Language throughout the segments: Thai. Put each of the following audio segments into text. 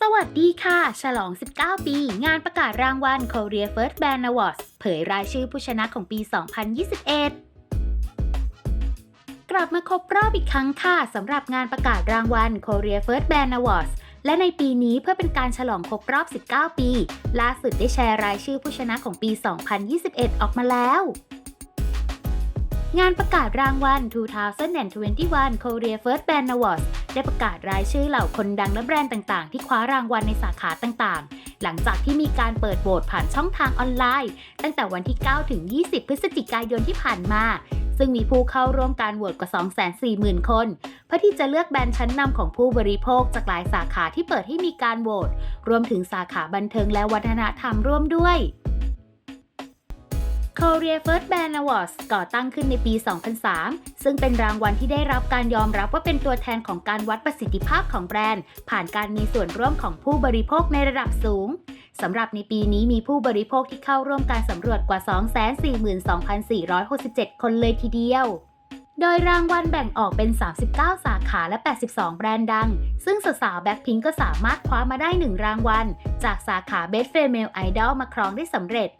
สวัสดีค่ะ ฉลอง 19 ปี งานประกาศรางวัล Korea First Band Awards เผยรายชื่อผู้ชนะของปี 2021กลับมาครบรอบอีกครั้งค่ะสำหรับงานประกาศรางวัล Korea First Band Awards และในปีนี้เพื่อเป็นการฉลองครบรอบ 19 ปี ล่าสุดได้แชร์รายชื่อผู้ชนะของปี 2021 ออกมาแล้ว งานประกาศรางวัล 2021 Korea First Band Awards ได้ประกาศรายชื่อเหล่าคนดังและแบรนด์ต่างๆ ที่คว้ารางวัลในสาขาต่างๆ หลังจากที่มีการเปิดโหวตผ่านช่องทางออนไลน์ ตั้งแต่วันที่ 9 ถึง 20 พฤศจิกายนที่ผ่านมา ซึ่งมีผู้เข้าร่วมการโหวตกว่า 240,000 คน เพื่อที่จะเลือกแบรนด์ชั้นนำของผู้บริโภคจากหลายสาขาที่เปิดให้มีการโหวต รวมถึงสาขาบันเทิงและวัฒนธรรมร่วมด้วย Korea First Band Awards ก่อตั้งขึ้นในปี 2003 ซึ่งเป็นรางวัลที่ได้รับการยอมรับว่าเป็นตัวแทนของการวัดประสิทธิภาพของแบรนด์ ผ่านการมีส่วนร่วมของผู้บริโภคในระดับสูงสำหรับในปีนี้มีผู้บริโภคที่เข้าร่วมการสำรวจกว่า 242,467 คนเลยทีเดียวโดยรางวัลแบ่งออกเป็น 39 สาขาและ 82 แบรนด์ดัง ซึ่งสาวแบ็คพิงก็สามารถคว้ามาได้ 1 รางวัล จากสาขา Best Female Idol มาครองได้สำเร็จ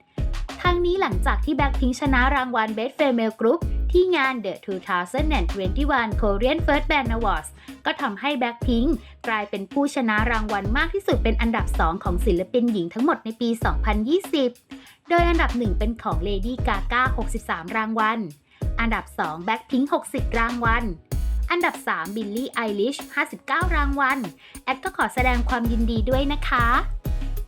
ทั้งนี้หลังจากที่แบ็คพิงชนะรางวัล Best Female Group ที่งาน The 2021 Korean First Band Awards ก็ทำให้แบ็คพิงกลายเป็นผู้ชนะรางวัลมากที่สุดเป็นอันดับ 2 ของศิลปินหญิงทั้งหมดในปี 2020 โดยอันดับ 1 เป็นของ Lady Gaga 63 รางวัล อันดับ 2 Blackpink 60 รางวัล อันดับ 3 Billie Eilish 59 รางวัล แอดก็ขอแสดงความยินดีด้วยนะคะ